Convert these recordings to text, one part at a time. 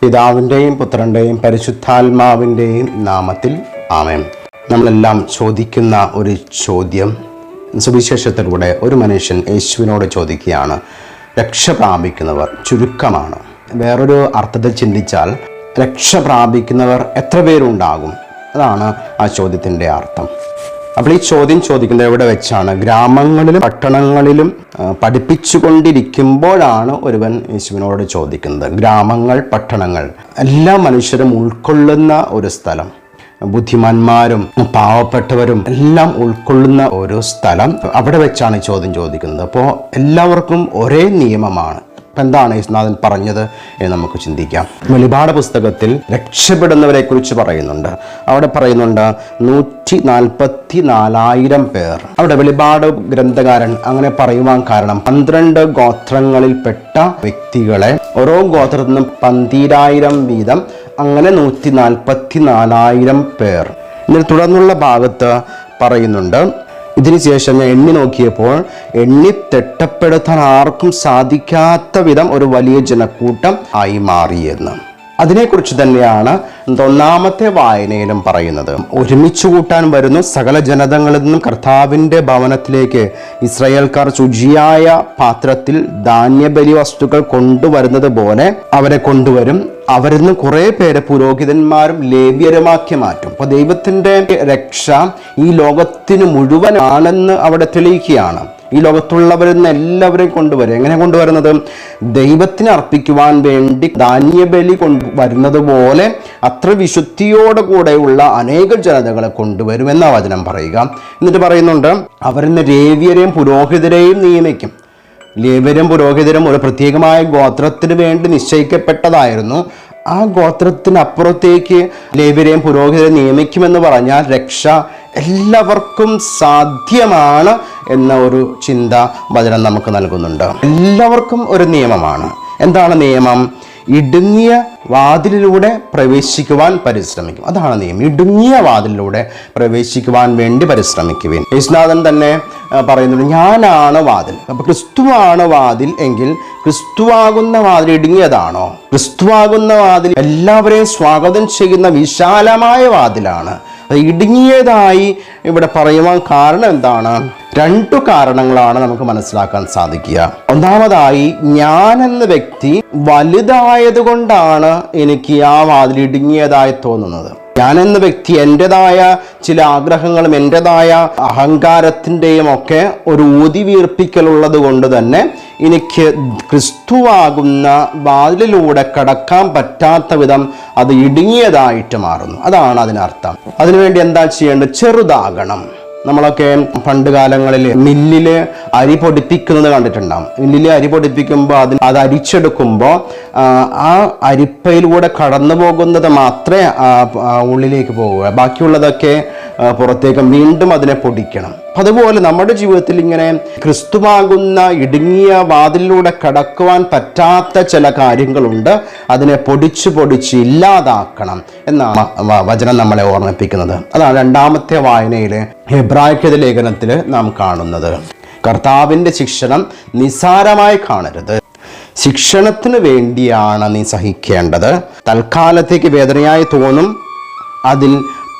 പിതാവിന്റെയും പുത്രന്റെയും പരിശുദ്ധാത്മാവിന്റെയും നാമത്തിൽ ആമേൻ. നമ്മളെല്ലാം ചോദിക്കുന്ന ഒരു ചോദ്യം സുവിശേഷത്തിലൂടെ ഒരു മനുഷ്യൻ യേശുവിനോട് ചോദിക്കുകയാണ് രക്ഷ പ്രാപിക്കുന്നവർ ചുരുക്കമാണ്? വേറൊരു അർത്ഥത്തിൽ ചിന്തിച്ചാൽ രക്ഷ പ്രാപിക്കുന്നവർ എത്ര പേരുണ്ടാകും? അതാണ് ആ ചോദ്യത്തിന്റെ അർത്ഥം. അപ്പോൾ ഈ ചോദ്യം ചോദിക്കുന്നത് എവിടെ വെച്ചാണ്? ഗ്രാമങ്ങളിലും പട്ടണങ്ങളിലും പഠിപ്പിച്ചുകൊണ്ടിരിക്കുമ്പോഴാണ് ഒരുവൻ യേശുവിനോട് ചോദിക്കുന്നത്. ഗ്രാമങ്ങൾ പട്ടണങ്ങൾ എല്ലാ മനുഷ്യരും ഉൾക്കൊള്ളുന്ന ഒരു സ്ഥലം. ബുദ്ധിമാന്മാരും പാവപ്പെട്ടവരും എല്ലാം ഉൾക്കൊള്ളുന്ന ഒരു സ്ഥലം അവിടെ വെച്ചാണ് ചോദ്യം ചോദിക്കുന്നത്. അപ്പോൾ എല്ലാവർക്കും ഒരേ നിയമമാണ്. അപ്പം എന്താണ് യേശുനാഥൻ പറഞ്ഞത് എന്ന് നമുക്ക് ചിന്തിക്കാം. വെളിപാട് പുസ്തകത്തിൽ രക്ഷപ്പെടുന്നവരെ കുറിച്ച് പറയുന്നുണ്ട്. അവിടെ പറയുന്നുണ്ട് നൂറ്റി നാൽപ്പത്തി നാലായിരം പേർ. അവിടെ വെളിപാട് ഗ്രന്ഥകാരൻ അങ്ങനെ പറയുവാൻ കാരണം പന്ത്രണ്ട് ഗോത്രങ്ങളിൽപ്പെട്ട വ്യക്തികളെ ഓരോ ഗോത്രത്തിൽ നിന്നും പന്തിരായിരം വീതം അങ്ങനെ നൂറ്റി നാൽപ്പത്തി നാലായിരം പേർ. ഇതിൽ തുടർന്നുള്ള ഭാഗത്ത് പറയുന്നുണ്ട് ഇതിനുശേഷം ഞാൻ എണ്ണി നോക്കിയപ്പോൾ എണ്ണി തിട്ടപ്പെടുത്താൻ ആർക്കും സാധിക്കാത്ത വിധം ഒരു വലിയ ജനക്കൂട്ടം ആയി മാറിയെന്ന്. അതിനെക്കുറിച്ച് തന്നെയാണ് ഒന്നാമത്തെ വായനയിലും പറയുന്നത്. ഒരുമിച്ച് കൂട്ടാൻ വരുന്നു സകല ജനതകളിൽ നിന്നും കർത്താവിന്റെ ഭവനത്തിലേക്ക് ഇസ്രയേൽക്കാർ ശുചിയായ പാത്രത്തിൽ ധാന്യബലി വസ്തുക്കൾ കൊണ്ടുവരുന്നത് പോലെ അവരെ കൊണ്ടുവരും. അവരിൽ നിന്ന് കുറേ പേരെ പുരോഹിതന്മാരും ലേവ്യരുമാക്കി മാറ്റും. അപ്പോൾ ദൈവത്തിന്റെ രക്ഷ ഈ ലോകത്തിന് മുഴുവനാണെന്ന് അവിടെ തെളിയിക്കുകയാണ്. ഈ ലോകത്തുള്ളവരിൽ നിന്ന് എല്ലാവരെയും കൊണ്ടുവരും. എങ്ങനെ കൊണ്ടുവരുന്നത്? ദൈവത്തിന് അർപ്പിക്കുവാൻ വേണ്ടി ധാന്യബലി കൊണ്ട് വരുന്നത് പോലെ അത്ര വിശുദ്ധിയോടു കൂടെയുള്ള അനേക ജനതകളെ കൊണ്ടുവരും എന്ന വചനം പറയുക. എന്നിട്ട് പറയുന്നുണ്ട് അവരിൽ നിന്ന് രേവ്യരെയും പുരോഹിതരെയും നിയമിക്കും. ലേവരും പുരോഹിതരും ഒരു പ്രത്യേകമായ ഗോത്രത്തിന് വേണ്ടി നിശ്ചയിക്കപ്പെട്ടതായിരുന്നു. ആ ഗോത്രത്തിനപ്പുറത്തേക്ക് ലേവരെയും പുരോഹിതരെ നിയമിക്കുമെന്ന് പറഞ്ഞാൽ രക്ഷ എല്ലാവർക്കും സാധ്യമാണ് എന്ന ഒരു ചിന്ത വചനം നമുക്ക് നൽകുന്നുണ്ട്. എല്ലാവർക്കും ഒരു നിയമമാണ്. എന്താണ് നിയമം? ഇടുങ്ങിയ വാതിലിലൂടെ പ്രവേശിക്കുവാൻ പരിശ്രമിക്കും. അതാണ് നിയമം. ഇടുങ്ങിയ വാതിലിലൂടെ പ്രവേശിക്കുവാൻ വേണ്ടി പരിശ്രമിക്കുവിൻ. യേശുനാഥൻ തന്നെ പറയുന്നുണ്ട് ഞാനാണ് വാതിൽ. അപ്പൊ ക്രിസ്തുവാണ് വാതിൽ എങ്കിൽ ക്രിസ്തുവാകുന്ന വാതിൽ ഇടുങ്ങിയതാണോ? ക്രിസ്തുവാകുന്ന വാതിൽ എല്ലാവരെയും സ്വാഗതം ചെയ്യുന്ന വിശാലമായ വാതിലാണ്. ഇടുങ്ങിയതായി ഇവിടെ പറയുവാൻ കാരണം എന്താണ്? രണ്ടു കാരണങ്ങളാണ് നമുക്ക് മനസ്സിലാക്കാൻ സാധിക്കുക. ഒന്നാമതായി ഞാൻ എന്ന വ്യക്തി വലുതായത് കൊണ്ടാണ് എനിക്ക് ആ വാതിൽ ഇടുങ്ങിയതായി തോന്നുന്നത്. ഞാൻ എന്ന വ്യക്തി എന്റെതായ ചില ആഗ്രഹങ്ങളും എന്റെതായ അഹങ്കാരത്തിന്റെയും ഒക്കെ ഒരു ഊതിവീർപ്പിക്കലുള്ളത് കൊണ്ട് തന്നെ എനിക്ക് ക്രിസ്തുവാകുന്ന വാതിലിലൂടെ കടക്കാൻ പറ്റാത്ത വിധം അത് ഇടുങ്ങിയതായിട്ട് മാറുന്നു. അതാണ് അതിനർത്ഥം. അതിനുവേണ്ടി എന്താ ചെയ്യേണ്ടത്? ചെറുതാകണം. നമ്മളൊക്കെ പണ്ട് കാലങ്ങളിൽ മില്ലിൽ അരി പൊടിപ്പിക്കുന്നത് കണ്ടിട്ടുണ്ടാവും. മില്ലിൽ അരി പൊടിപ്പിക്കുമ്പോൾ അതിന് അത് അരിച്ചെടുക്കുമ്പോൾ ആ, അരിപ്പയിലൂടെ കടന്നു പോകുന്നത് മാത്രമേ ഉള്ളിലേക്ക് പോകുക ബാക്കിയുള്ളതൊക്കെ പുറത്തേക്ക് വീണ്ടും അതിനെ പൊടിക്കണം. അപ്പം അതുപോലെ നമ്മുടെ ജീവിതത്തിൽ ഇങ്ങനെ ക്രിസ്തുവാകുന്ന ഇടുങ്ങിയ വാതിലിലൂടെ കടക്കുവാൻ പറ്റാത്ത ചില കാര്യങ്ങളുണ്ട്. അതിനെ പൊടിച്ച് പൊടിച്ച് ഇല്ലാതാക്കണം എന്നാണ് വചനം നമ്മളെ ഓർമ്മിപ്പിക്കുന്നത്. അതാണ് രണ്ടാമത്തെ വായനയിലെ ഹെബ്രായ്ക്കത ലേഖനത്തിൽ നാം കാണുന്നത്. കർത്താവിന്റെ ശിക്ഷണം നിസാരമായി കാണരുത്. ശിക്ഷണത്തിന് വേണ്ടിയാണ് നീ സഹിക്കേണ്ടത്. തൽക്കാലത്തേക്ക് വേദനയായി തോന്നും. അതിൽ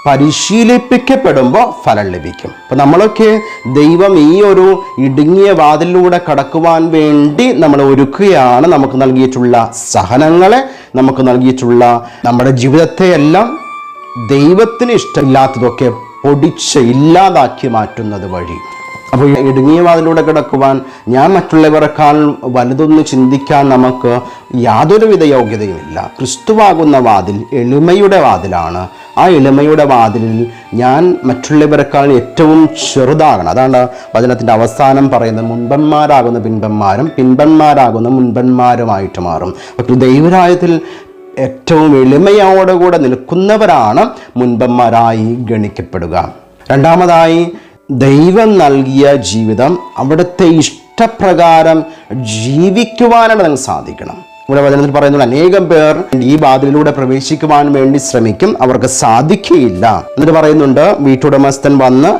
പരിശീലിപ്പിക്കപ്പെടുമ്പോൾ ഫലം ലഭിക്കും. അപ്പം നമ്മളൊക്കെ ദൈവം ഈ ഒരു ഇടുങ്ങിയ വാതിലൂടെ കടക്കുവാൻ വേണ്ടി നമ്മൾ ഒരുക്കുകയാണ്. നമുക്ക് നൽകിയിട്ടുള്ള സഹനങ്ങളെ നമുക്ക് നൽകിയിട്ടുള്ള നമ്മുടെ ജീവിതത്തെ എല്ലാം ദൈവത്തിന് ഇഷ്ടമില്ലാത്തതൊക്കെ പൊടിച്ച് ഇല്ലാതാക്കി മാറ്റുന്നത് വഴി. അപ്പോൾ ഇടുങ്ങിയ വാതിലൂടെ കിടക്കുവാൻ ഞാൻ മറ്റുള്ളവരെക്കാൾ വലുതൊന്ന് ചിന്തിക്കാൻ നമുക്ക് യാതൊരുവിധ യോഗ്യതയുമില്ല. ക്രിസ്തുവാകുന്ന വാതിൽ എളിമയുടെ വാതിലാണ്. ആ എളിമയുടെ വാതിലിൽ ഞാൻ മറ്റുള്ളവരെക്കാൾ ഏറ്റവും ചെറുതാകണം. അതാണ് വചനത്തിന്റെ അവസാനം പറയുന്നത്. മുൻപന്മാരാകുന്ന പിൻപന്മാരും പിൻപന്മാരാകുന്ന മുൻപന്മാരുമായിട്ട് മാറും. അപ്പോൾ ദൈവരായത്തിൽ ഏറ്റവും എളിമയോടുകൂടെ നിൽക്കുന്നവരാണ് മുൻപന്മാരായി ഗണിക്കപ്പെടുക. രണ്ടാമതായി ദൈവം നൽകിയ ജീവിതം അവിടുത്തെ ഇഷ്ടപ്രകാരം ജീവിക്കുവാനാണ് നമുക്ക് സാധിക്കണം. ഇവിടെ വചനത്തിൽ പറയുന്നത് അനേകം പേർ ഈ വാതിലിലൂടെ പ്രവേശിക്കുവാൻ വേണ്ടി ശ്രമിക്കും അവർക്ക് സാധിക്കുകയില്ല. എന്നിട്ട് പറയുന്നുണ്ട് വീട്ടുടമസ്ഥൻ വന്ന്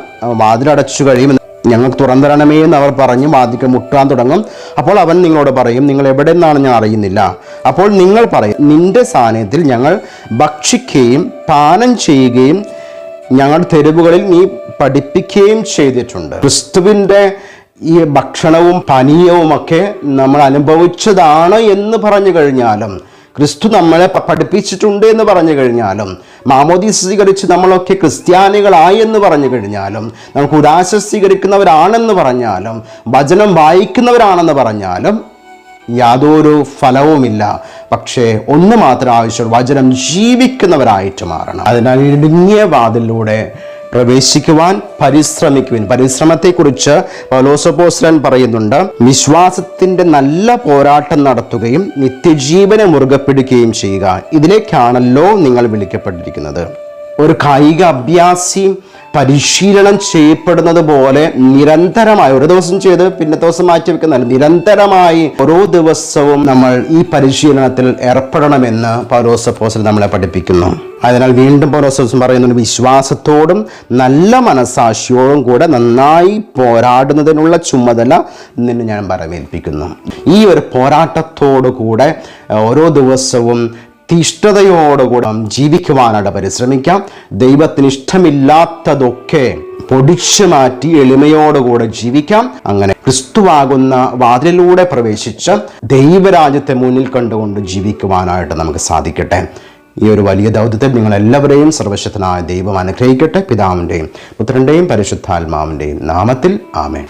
വാതിലടച്ചു കഴിയും. ഞങ്ങൾക്ക് തുറന്നിടണമേ എന്ന് അവർ പറഞ്ഞ് വാതിക്കൽ മുട്ടാൻ തുടങ്ങും. അപ്പോൾ അവൻ നിങ്ങളോട് പറയും നിങ്ങൾ എവിടെ നിന്നാണ് ഞാൻ അറിയുന്നില്ല? അപ്പോൾ നിങ്ങൾ പറയും നിന്റെ സാന്നിധ്യത്തിൽ ഞങ്ങൾ ഭക്ഷിക്കുകയും പാനം ചെയ്യുകയും ഞങ്ങളുടെ തെരുവുകളിൽ നീ പഠിപ്പിക്കുകയും ചെയ്തിട്ടുണ്ട്. ക്രിസ്തുവിന്റെ ഈ ഭക്ഷണവും പാനീയവുമൊക്കെ നമ്മൾ അനുഭവിച്ചതാണ് എന്ന് പറഞ്ഞു കഴിഞ്ഞാലും ക്രിസ്തു നമ്മളെ പഠിപ്പിച്ചിട്ടുണ്ട് എന്ന് പറഞ്ഞു കഴിഞ്ഞാലും മാമോദി സ്വീകരിച്ച് നമ്മളൊക്കെ ക്രിസ്ത്യാനികളായി എന്ന് പറഞ്ഞു കഴിഞ്ഞാലും നമുക്ക് ഉദാശ സ്വീകരിക്കുന്നവരാണെന്ന് പറഞ്ഞാലും വചനം വായിക്കുന്നവരാണെന്ന് പറഞ്ഞാലും യാതൊരു ഫലവുമില്ല. പക്ഷേ ഒന്ന് മാത്രം ആവശ്യം വചനം ജീവിക്കുന്നവരായിട്ട് മാറണം. അതിനാൽ ഇടുങ്ങിയ വാതിലൂടെ പ്രവേശിക്കുവാൻ പരിശ്രമിക്കുവിൻ. പരിശ്രമത്തെക്കുറിച്ച് പൗലോസപ്പോസ്ലൻ പറയുന്നുണ്ട് വിശ്വാസത്തിന്റെ നല്ല പോരാട്ടം നടത്തുകയും നിത്യജീവനെ മുറുകെ പിടിക്കുകയും ചെയ്യുക. ഇതിലേക്കാണല്ലോ നിങ്ങൾ വിളിക്കപ്പെട്ടിരിക്കുന്നത്. ഒരു കായിക അഭ്യാസി പരിശീലനം ചെയ്യപ്പെടുന്നത് പോലെ നിരന്തരമായി ഒരു ദിവസം ചെയ്ത് പിന്നെ ദിവസം മാറ്റി വെക്കുന്നതല്ല. നിരന്തരമായി ഓരോ ദിവസവും നമ്മൾ ഈ പരിശീലനത്തിൽ ഏർപ്പെടണമെന്ന് പൗരോസപ്പോസൽ നമ്മളെ പഠിപ്പിക്കുന്നു. അതിനാൽ വീണ്ടും പൗരോസോസം പറയുന്നുണ്ട് വിശ്വാസത്തോടും നല്ല മനസാക്ഷിയോടും കൂടെ നന്നായി പോരാടുന്നതിനുള്ള ചുമതല നിന്നെ ഞാൻ പറമേൽപ്പിക്കുന്നു ഈ ഒരു പോരാട്ടത്തോടു കൂടെ ഓരോ ദിവസവും തീഷ്ണതയോടുകൂടെ ജീവിക്കുവാനായിട്ട് പരിശ്രമിക്കാം. ദൈവത്തിന് ഇഷ്ടമില്ലാത്തതൊക്കെ പൊടിച്ചു മാറ്റി എളിമയോടുകൂടെ ജീവിക്കാം. അങ്ങനെ ക്രിസ്തുവാകുന്ന വാതിലിലൂടെ പ്രവേശിച്ച് ദൈവരാജ്യത്തെ മുന്നിൽ കണ്ടുകൊണ്ട് ജീവിക്കുവാനായിട്ട് നമുക്ക് സാധിക്കട്ടെ. ഈ ഒരു വലിയ ദൗത്യത്തിൽ നിങ്ങളെല്ലാവരെയും സർവശക്തനായ ദൈവം അനുഗ്രഹിക്കട്ടെ. പിതാവിന്റെയും പുത്രന്റെയും പരിശുദ്ധാത്മാവിന്റെയും നാമത്തിൽ ആമേൻ.